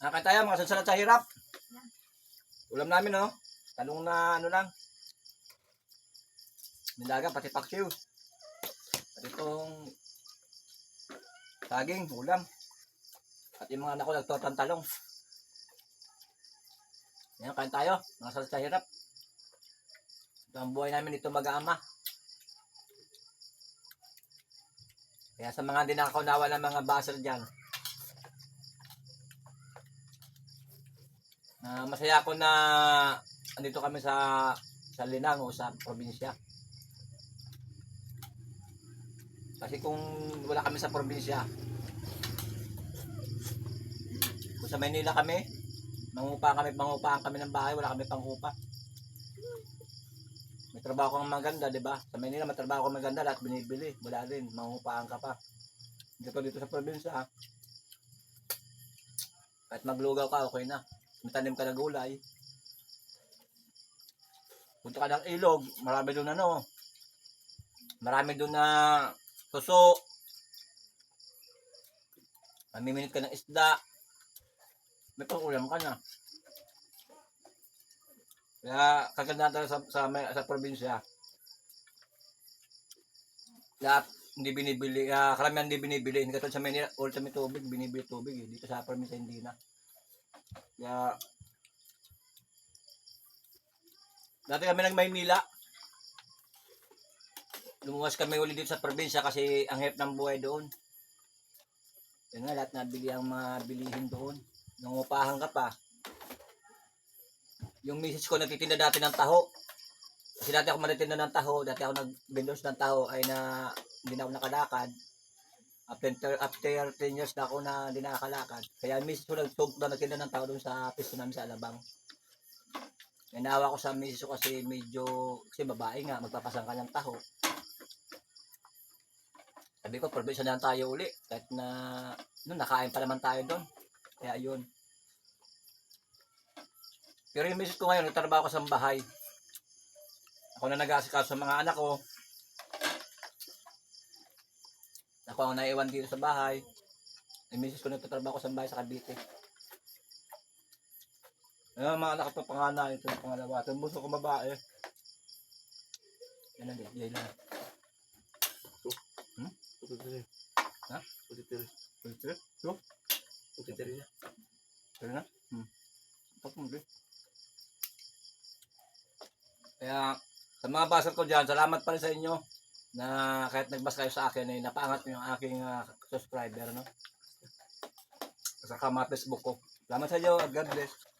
Nakain tayo mga sansalat sa hirap. Ulam namin, no? Talong na ano lang. Nilaga, pati paksiw. Pati itong saging, ulam. At yung mga anak ko nagtortang talong. Yan, kain tayo. Mga sansalat sa hirap. Ito ang buhay namin dito mag-aama. Kaya sa mga hindi nakakaunawa ng mga baser dyan, na masaya ako na andito kami sa sa Linang o sa probinsya. Kasi kung wala kami sa probinsya, kung sa Maynila kami, mangupa kami, mangupahan kami ng bahay, wala kami panghupa. May trabaho kang maganda, di ba? Sa Maynila, may trabaho kang maganda, lahat binibili. Wala din, mangupahan ka pa. Dito dito sa probinsya, kahit maglugaw ka, okay na. May tanim ka na gulay. Punta ka ng ilog, marami doon ano. Marami doon na tuso. Mamiminit ka ng isda. May pang-ulam ka na. Kaya kaganda talaga sa, sa, may- sa probinsya. Lahat hindi binibili, ah karamihan hindi binibili. Hindi katulad sa Manila, ultimate tubig, binibili tubig eh. Dito sa probinsya hindi na. Kaya, dati kami nag Maynila. Lumuwas kami uli dito sa probinsya kasi ang hirap ng buhay doon. Yun nga, lahat nabili ang mga bilihin doon. Nangupahan ka pa. Yung misis ko nagtitinda dati ng taho. Kasi dati ako manitinda ng taho, dati ako nag-vendors ng taho ay na hindi na ako nakalakad. After, after 10 years na ako na hindi nakakalakad. Kaya misis ko nagtug na nagtinda ng taho doon sa pisto namin sa Alabang. Nanawa ko sa misis ko kasi medyo, kasi babae nga, magpapasang ka ng taho. Sabi ko, probinsya na tayo uli. Kahit na, no, nakain pa naman tayo doon. Kaya yun. Pero yung misis ko ngayon, nagtrabaho ko sa bahay. Ako na nag-aasikaso sa mga anak ko. Ako ang naiwan dito sa bahay. Yung misis ko nagtatrabaho ko sa bahay sa Cavite. Ayun, mga anak pa pangana. Ito yung pangalawa. Ito yung buso ko babae. Yan lang, yan lang. Putitiri. Ha? Putitiri. Pwede? Ito? Putitiri niya. Pwede na? Hmm. Mo, Kaya, sa mga basal ko dyan, salamat pa rin sa inyo na kahit nagbas kayo sa akin, ay napaangat nyo yung aking ah, subscriber, no? Sa mga Facebook ko. Salamat sa inyo. God bless.